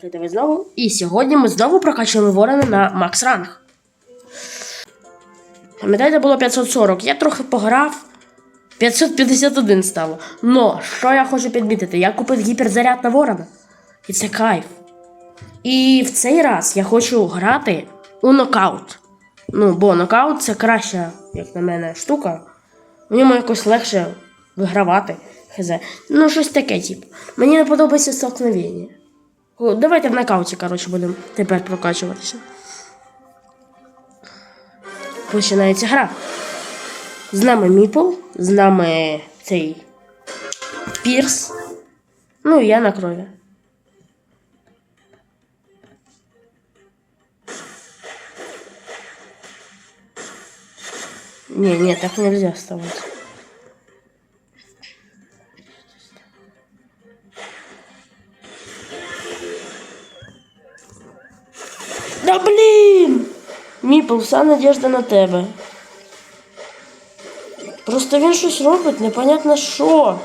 Привіт знову. І сьогодні ми знову прокачуємо ворона на Макс Ранг. Пам'ятаєте, було 540. Я трохи пограв. 551 стало. Но, що я хочу підмітити? Я купив гіперзаряд на ворона. І це кайф. І в цей раз я хочу грати у нокаут. Ну, бо нокаут це краща, як на мене, штука. В ньому якось легше вигравати. Хз. Ну, щось таке, тип. Мені не подобається столкновення. О, Давайте в нокауті, коротше, будемо тепер прокачуватися. Починається гра. З нами Міпл, з нами цей Пірс. Ну і я на крові. Не, не, так нельзя вставать. Міпл, вся надежда на тебе. Просто він щось робить, непонятно що.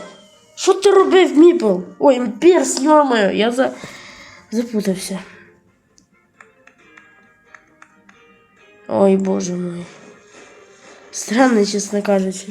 Що ти робив, Міпл? Ой, імпірс, йомаю, я за... запутався. Ой, боже мой. Странно, чесно кажучи.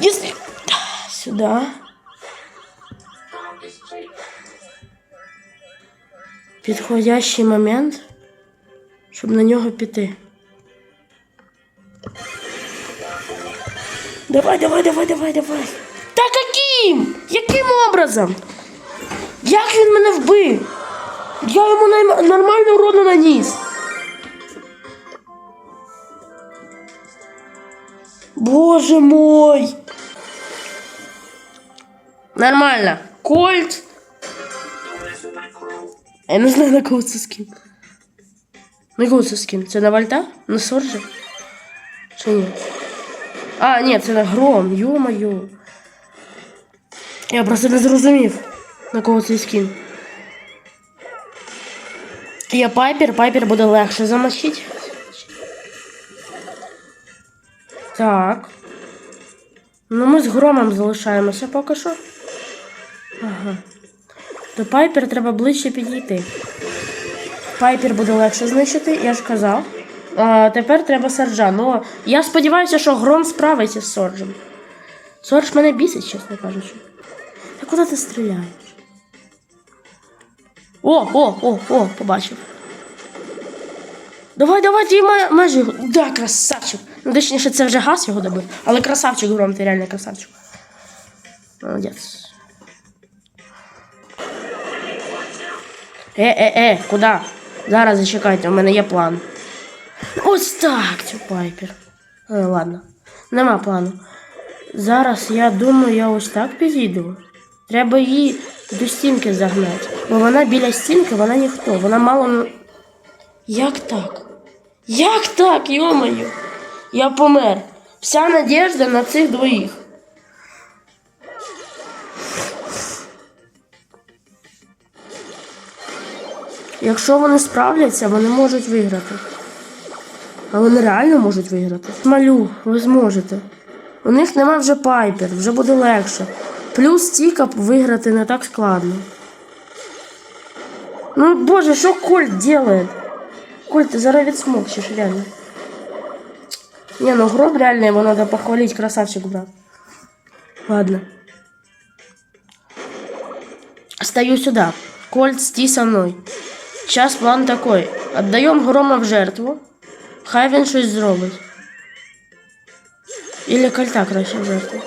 Если... Сюда. Підходящий момент, щоб на нього піти. Давай, давай, давай, давай, давай. Та яким? Яким образом? Як він мене вбив? Я йому нормальну урону наніс. Боже мой. Нормально. Кольт. Я не знаю, на кого це скін. На кого це скін? Це на Вальта? На Соржа? Чи ні? А, ні, це на Гром, ё-моё. Я просто не зрозумів, на кого цей скін. Я Пайпер, Пайпер буде легше замочити. Так. Ну, ми з громом залишаємося поки що. Ага. До Пайпер треба ближче підійти. Пайпер буде легше знищити, я ж казав. А, тепер треба Сарджа. Ну, я сподіваюся, що гром справиться з Сорджем. Сордж мене бісить, чесно кажучи. Та куди ти стріляєш? О, о, о, о, побачив. Давай, давай, ма- майже. Да, красавчик. Ну, точніше, це вже газ його добив. Але красавчик гром, ти реально красавчик. Молодець. Е, е, е, куди? Зараз зачекайте, у мене є план. Ось так, цю пайпер. Е, ладно, нема плану. Зараз я думаю, я ось так підійду. Треба її до стінки загнати. Бо вона біля стінки, вона ніхто. Вона мало. Як так? Як так, йомаю? Я помер. Вся надежда на цих двоїх. Якщо вони справляться, вони можуть виграти. А вони реально можуть виграти. Малю, ви зможете. У них нема вже пайпер, вже буде легше. Плюс тікап виграти не так складно. Ну боже, що Кольт делает? Кольт, ти зараз відсмокчеш, реально. Не, ну гроб реально его надо похвалить, красавчик, брат. Ладно. Стою сюда. Кольт, сти со мной. Сейчас план такой. Отдаем грома в жертву. Хай він щось зробить. Или кольта краще в жертву.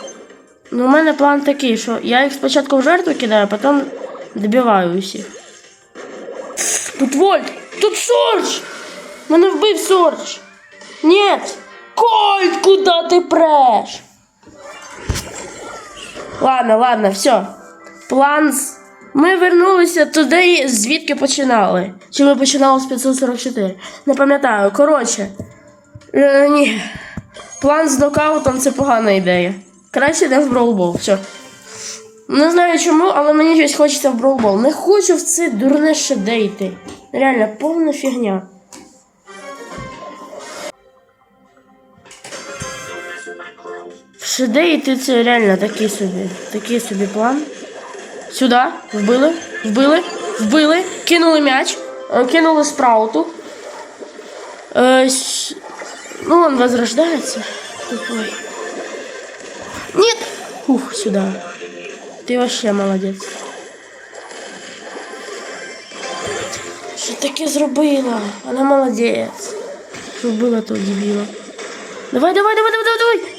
Ну, у мене план такий, що я їх спочатку в жертву кидаю, а потім добиваю усіх. Тут Вольт! Тут Сордж! Мене вбив Сордж! Нет! Кольт, куди ти преш? Ладно, ладно, все. План. Ми вернулися туди, звідки починали. Чи ми починали з 544? Не пам'ятаю. Коротше. Е, ні. План з нокаутом це погана ідея. Краще йде в броубол. Все. Не знаю чому, але мені щось хочеться в броубол. Не хочу в це дурне шеде йти. Реально, повна фігня. В шеде це реально такий собі. Такий собі план. Сюди. Вбили. Вбили. Вбили. Кинули м'яч. Кинули спрауту. Э, ну, он возрождается. Тупой. Нет! Ух, сюда. Ты вообще молодец. Що таке зробила? Вона молодець. Що вбила того дебіла. Давай, давай, давай, давай, давай, давай.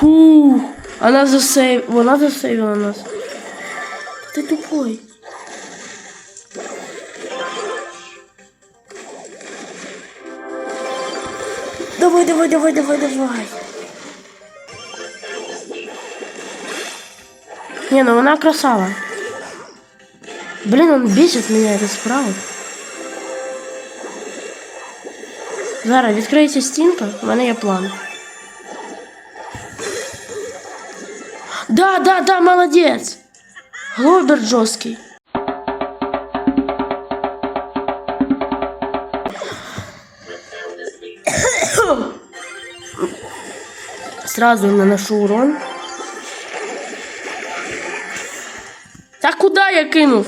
Фух. Вона засейв... Вона засейвила нас. Та Ти тупой. Давай, давай, давай, давай, давай. Не, ну вона красава. Блин, он бесит меня, это справа. Зараз відкриється стінка, у мене є план. Да, да, да, молодець. Глобер жорсткий. Сразу наношу урон. Так куда я кинув?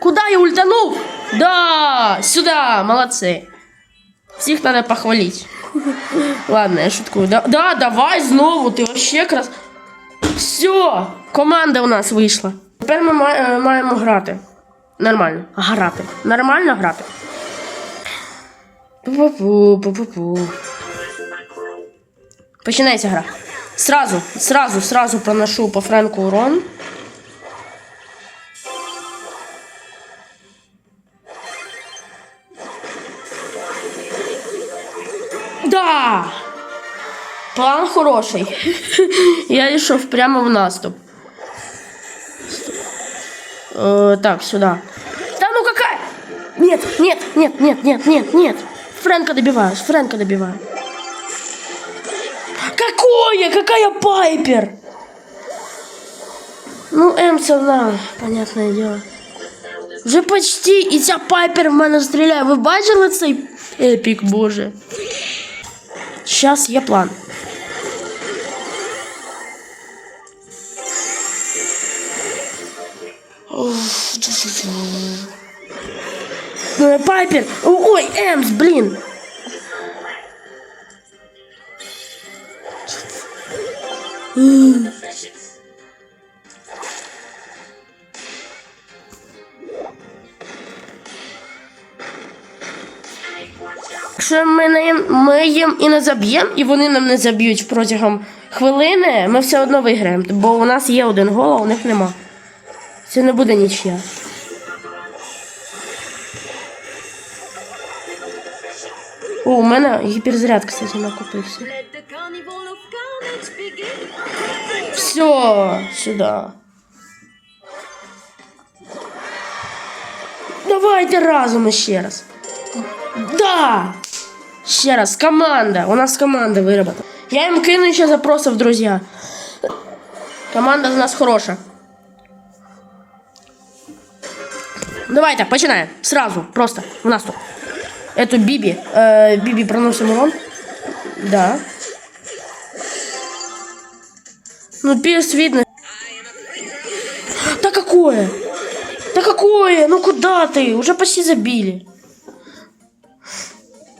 Куда я ультанув? Да, сюда, молодцы. Всіх надо похвалить. Ладно, я шуткую. Да, да, давай знову, ти вообще крас. Все, команда у нас вийшла. Тепер ми е, маємо грати. Нормально. Грати. Нормально грати. Пу-пу-пу, пу-пу-пу. Починається гра. Сразу, сразу, сразу проношу по Френку урон. Да! План хороший. Я йшов прямо в наступ. Э, так, сюда. Да ну какая? Нет, нет, нет, нет, нет, нет, нет. Фрэнка добиваю, Фрэнка добиваю. Какое? Какая Пайпер? Ну, М на, понятное дело. Вже почти і ця Пайпер в мене стріляє. Ви бачили цей епік, боже? Сейчас є план. Пайпер! Ой, Эмс, блин! Якщо ми, їм, ми їм і не заб'ємо, і вони нам не заб'ють протягом хвилини, ми все одно виграємо, бо у нас є один гол, а у них нема. Це не буде нічия. О, у мене гіперзаряд, кстати, накопився. Все, сюда. Давайте разом ще раз. Да! Ще раз, команда. У нас команда виробота. Я їм кину ще запросов, друзья. Команда з нас хороша. Давайте, починаємо. Сразу, просто, в наступ. Эту Биби. Э, Биби проносим урон. Да. Ну, пирс видно. Да какое? Да какое? Ну куда ты? Уже почти забили.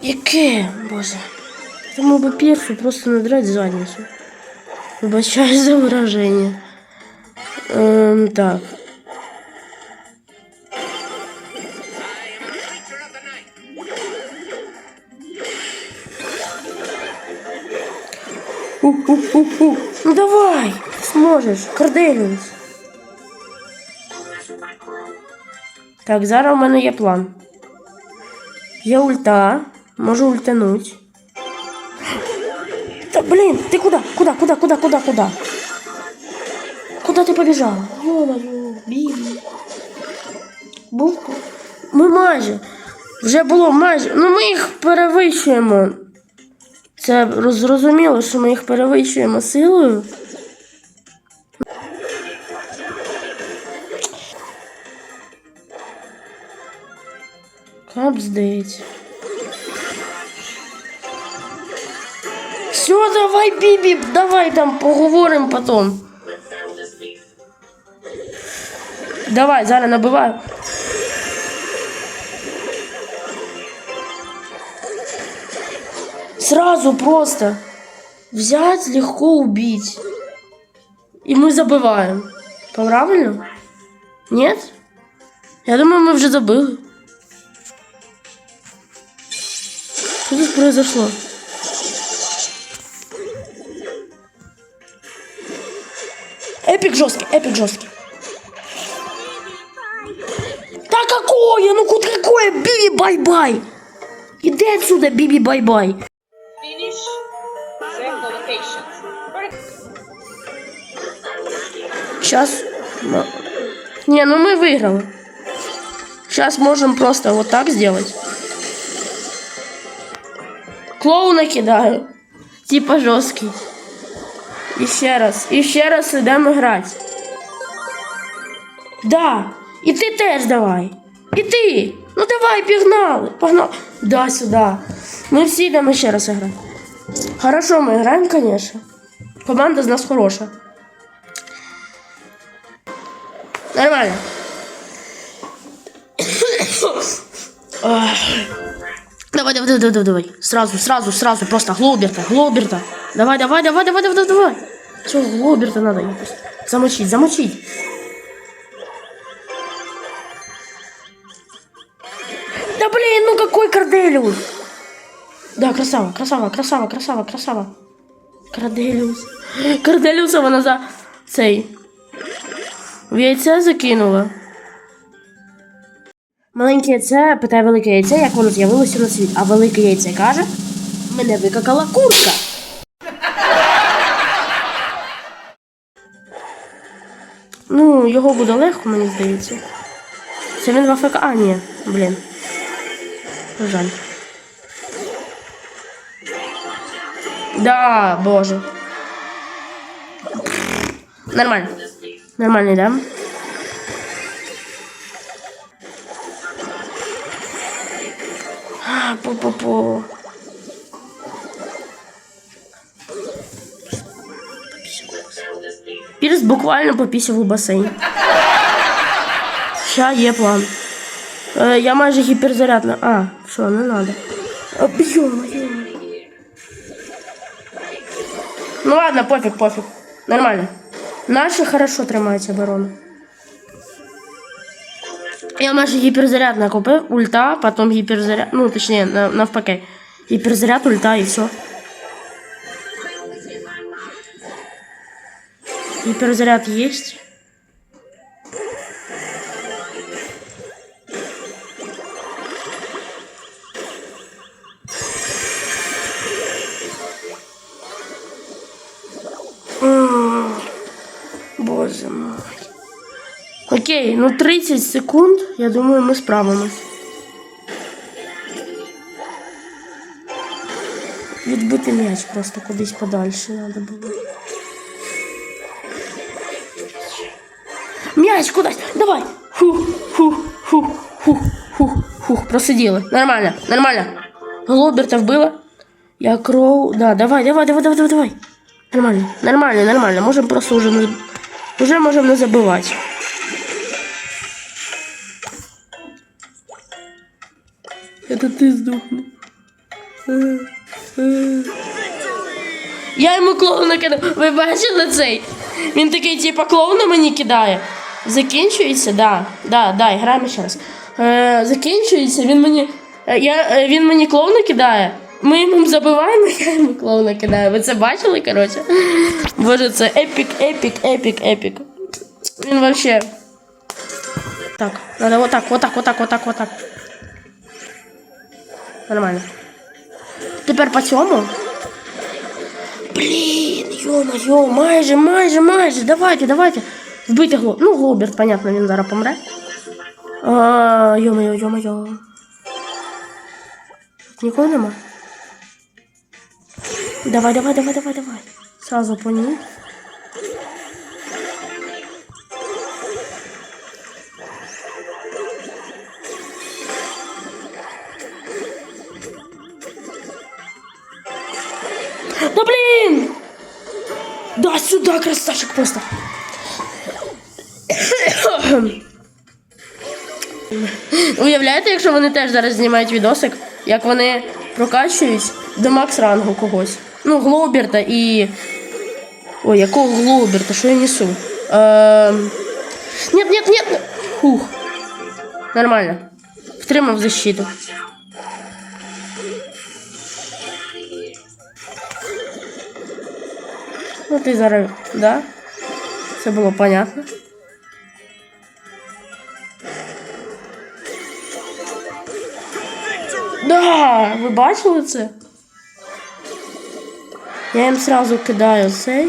Яке? Боже. Тому би пірсу просто надрать задницю. Вибачаю за вираження. Ем, так. Ну давай, сможешь, Корделіус. Так, зараз у мене є план. Є ульта, можу ультануть. Та блін, ти куди? Куди, куди, куди, куди, куди? Куди ти побіжала? Йо-моє. Бубку. Ми майже. Вже було майже. Ну ми їх перевищуємо. Це зрозуміло, що ми їх перевищуємо силою. Капздець. Все, давай, Бібі, давай там поговоримо потом. Давай, зараз набиваю. Сразу просто взять, легко убить. И мы забываем. Правильно? Нет? Я думаю, мы уже забыли. Что тут произошло? Эпик жесткий, эпик жесткий. Да какое? Ну куда какое? Биби бай-бай. Иди отсюда, Биби бай-бай. Сейчас. Не, ну мы выиграли. Сейчас можем просто вот так сделать. Клоуна кидаю. Типа жесткий. Еще раз. Еще раз идем играть. Да. І ти теж давай. І ти. Ну давай, пігнали. Погнали. Да, сюди. Ми всі йдемо ще раз грати. Хорошо, ми граємо, конечно. Команда з нас хороша. Нормально. Давай, давай, давай, давай, давай. Сразу, сразу, сразу. Просто Глоберта, Глоберта. Давай, давай, давай, давай, давай, давай. Все, Глоберта надо. Замочить, замочить. Да блин, ну какой Корделиус? Да, красава, красава, красава, красава, красава. Корделиус. Корделиуса вона за цей. В яйце закинула. Маленьке яйце питає велике яйце, як воно з'явилося на світ. А велике яйце каже: мене викакала курка. Ну, його буде легко, мені здається. Це він в АФК. А, ні, блін. Жаль. Да, боже. Нормально. Нормальный, да? А, Пу-пу-пу. Пірс буквально попісив у басейн. Ща є план. Е, я майже гіперзарядна. А, що, не надо. А, Йо-моє. Ну ладно, пофіг, пофіг. Нормально. Наші хорошо тримають оборону. Я майже гіперзаряд накопив, ульта, потім гіперзаряд. Ну, точніше, нав- навпаки. Гіперзаряд, ульта і все. Гіперзаряд есть. Боже мой. Окей, ну 30 секунд, я думаю, ми справимось. Відбити м'яч просто кудись подальше треба було. М'яч кудись! Давай! Фух, фух, фух, фух, фух, фух. Просиділи. Нормально, нормально. Глоберта вбила. Я кроу. Да, давай, давай, давай, давай, давай, давай. Нормально, нормально, нормально. Можем просто уже. Уже можем не забывать. Это ты сдохну. Я йому клоуна кидаю. Ви бачили цей? Він такий, типа, клоуна мені кидає. Закінчується, да. Да, да, граємо ще раз. Е, закінчується, він мені. е, Я, е, він мені клоуна кидає. Ми йому забиваємо, я йому клоуна кидаю. Ви це бачили, коротше? Боже, це епік, епік, епік, епік. Він вообще. Так, надо вот так, вот так, вот так, вот так, вот так. Нормально. Тепер по цьому. Блін, йо-моє, майже, майже, майже. Давайте, давайте. Вбити гло. Ну, Глоберт, понятно, він зараз помре. Йо-моє, йо-моє. Нікого нема? Давай, давай, давай, давай, давай. Сразу по ней. Да блин! Да, сюда, красавчик просто. Уявляєте, якщо вони теж зараз знімають відосик, як вони прокачують до макс рангу когось. Ну, Глоберта і. Ой, якого Глоберта? Що я несу? Ем... Нет, нет, нет. Фух. Нормально. Втримав защиту. Ну ти зараз, да? Це було понятно. Да, ви бачили це? Я їм сразу кидаю цей.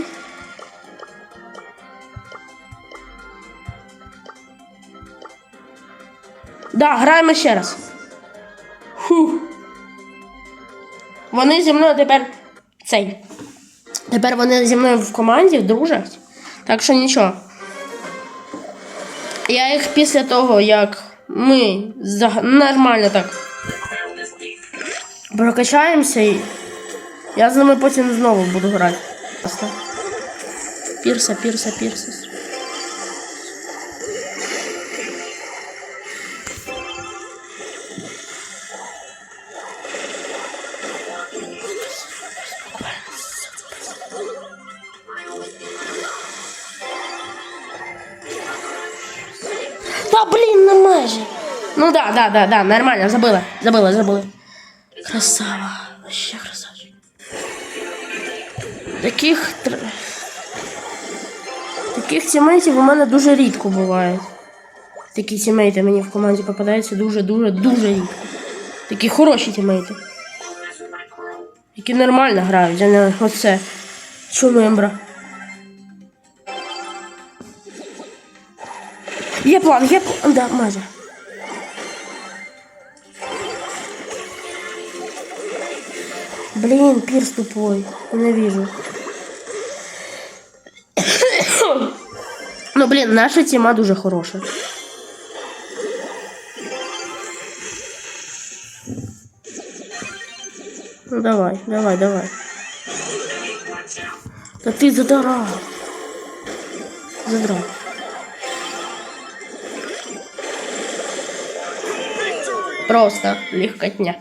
Да, граємо ще раз. Фух. Вони зі мною тепер цей. Тепер вони зі мною в команді дружать. Так що нічого. Я їх після того, як ми нормально так прокачаємося я з ними потім знову буду грати. Ясно? Пірса, пірса, пірса. Та блін, на майже. Ну да, да, да, да, нормально, забыла, забыла, забыла. Красава, вообще красавчик. Таких таких тімейтів у мене дуже рідко буває. Такі тімейти мені в команді попадаються дуже, дуже, дуже рідко. Такі хороші тімейти. Які нормально грають, а не оце. Чумембра. Є план, є план. Да, майже. Блин, пирс тупой. Ненавижу. Ну, блин, наша тема дуже хороша. Ну давай, давай, давай. Да ты задрал. Задрал. Просто легкотня.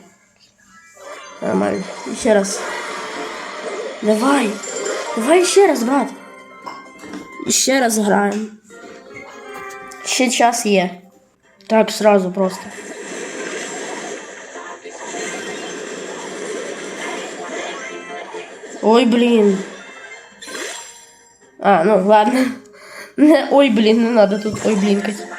Нормально. Еще раз. Давай. Давай еще раз, брат. Ще раз граємо. Ще час є. Так, сразу просто. Ой, блин. А, ну ладно. Не, ой, блин, не надо тут ой, блинкать.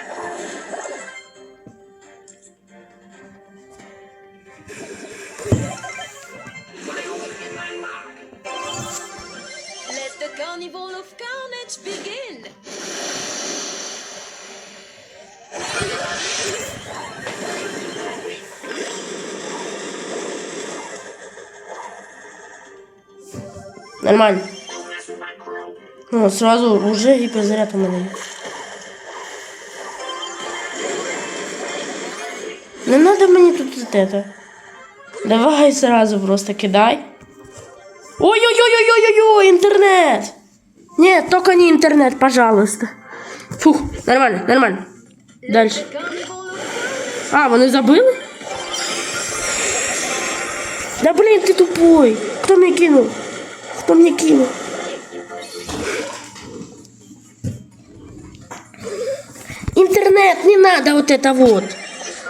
Нормально. Ну, сразу уже гиперзаряд у мене. Не надо мені тут вот это. Давай сразу просто кидай. Ой-ой-ой-ой-ой-ой, интернет! Нет, только не интернет, пожалуйста. Фух, нормально, нормально. Дальше. А, вони забили? Да блин, ты тупой. Кто мне кинул? Кто мне кинул? Интернет, не надо вот это вот.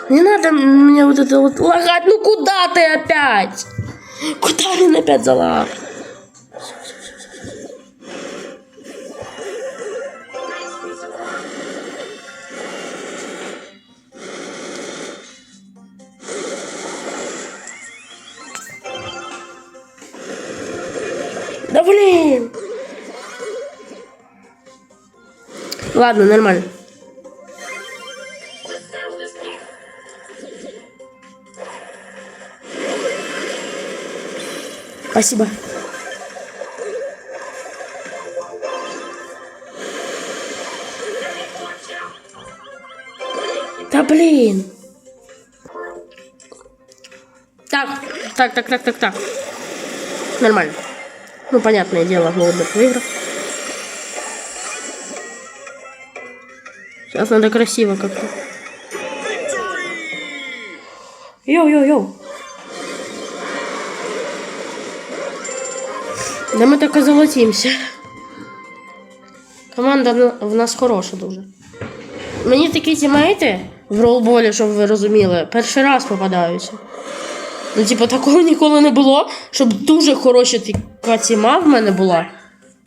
Не надо мне вот это вот лагать. Ну куда ты опять? Куда ты опять залаг? Ладно, нормально. Спасибо. Да блин. Так, так, так, так, так, так. Нормально. Ну, понятное дело, голубых выиграл. Сейчас надо красиво как-то. Йоу-йоу-йоу. Да ми так і золотімся. Команда в- нас хороша дуже. Мені такі тімейти в ролболі, щоб ви розуміли, перший раз попадаються. Ну, типу, такого ніколи не було, щоб дуже хороша тіма в мене була,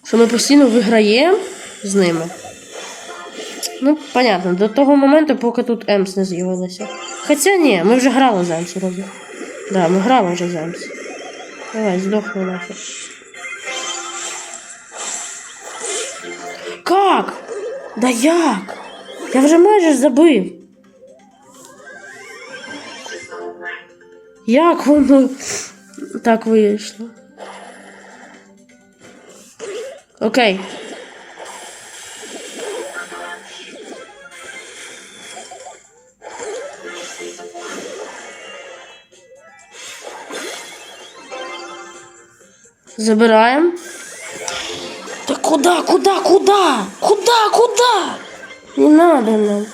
що ми постійно виграємо з ними. Ну, понятно, до того моменту, поки тут Емс не з'явилася. Хоча ні, ми вже грали за Емс вроді. Да, ми грали вже за Емс. Давай, здохни нахер. Как? Да як? Я вже майже забив. Як воно так вийшло? Окей. Забираем. Да куда, куда, куда? Куда, куда? Не надо нам.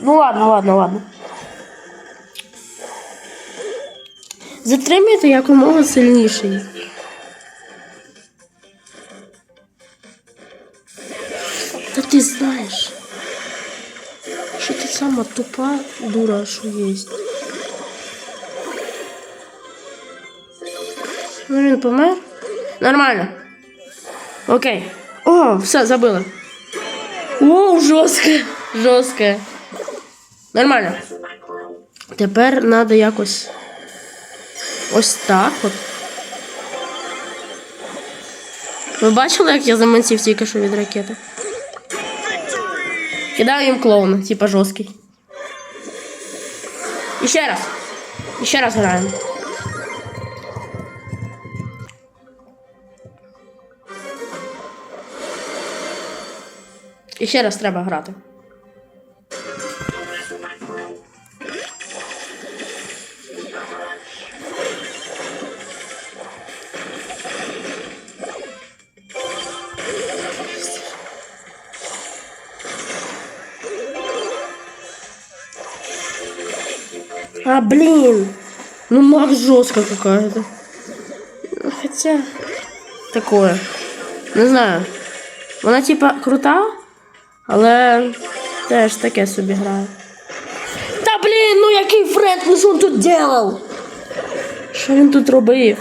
Ну ладно, ладно, ладно. Затримайте якомога сильніший. Та ти знаєш, сама тупа дура, що. Ну він помер? Нормально. Окей. О, все, забыла. О, жорстко. Жорстко. Нормально. Тепер треба якось. Ось так от. Ви бачили, як я заманців тільки що від ракети? Кидаю їм клоуна, типа жорсткий. І раз. І ще раз граємо. І раз треба грати. блин! Ну, Макс жестко какая-то. Ну, Хотя... Такое. Не знаю. Вона, типа, крута, але теж таке собі грає. Та блін, ну який Фред, ну що він тут делав? Що він тут робив?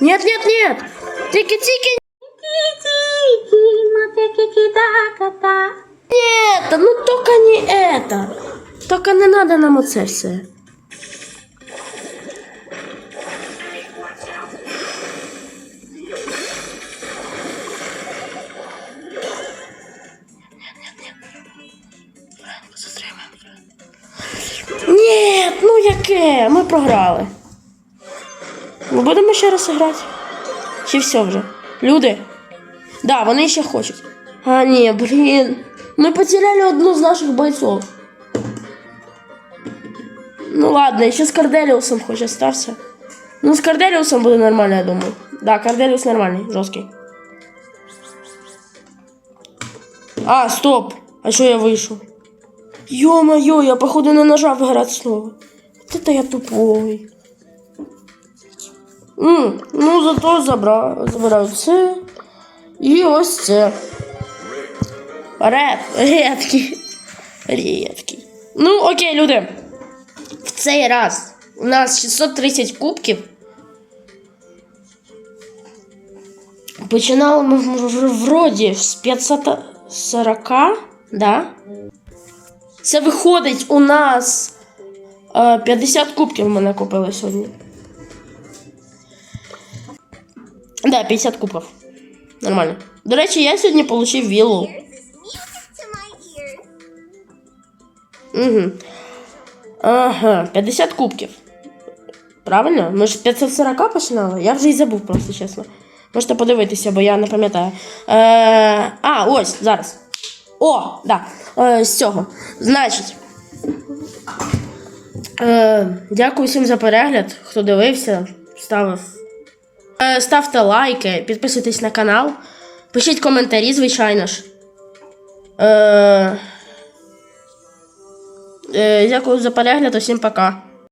Нет, нет, нет! Тільки, тільки. Нет, ну только не это. Только не надо нам оце все. Ні, ну яке? Ми програли. Ми будемо ще раз грати? Чи все вже? Люди? Да, вони ще хочуть. А, ні, блін. Ми потеряли одну з наших бойцов. Ну ладно, ще з Карделіусом хоч остався. Ну, з Карделіусом буде нормально, я думаю. Да, Карделіус нормальний, жорсткий. А, стоп! А що я вийшов? Ё-моё, я походу не нажав играть снова. Вот это я тупой. М, ну, зато забрав, забираю це. І ось це. Ред, редкий. Редкий. Ну, окей, люди. В цей раз у нас 630 кубків. Починали ми вроді з 540, да? Це виходить у нас е, 50 кубків мене купили сьогодні. Да, 50 кубків. Нормально. До речі, я сьогодні отримав віллу. Угу. Ага, 50 кубків. Правильно? Ми ж 540 починали? Я вже і забув просто, чесно. Можете подивитися, бо я не пам'ятаю. Е, а, ось, зараз. О, да. Е, з цього. Значить. Е, дякую всім за перегляд, хто дивився, ставив. Е, ставте лайки, підписуйтесь на канал, пишіть коментарі, звичайно ж. Е, дякую за перегляд, усім пока.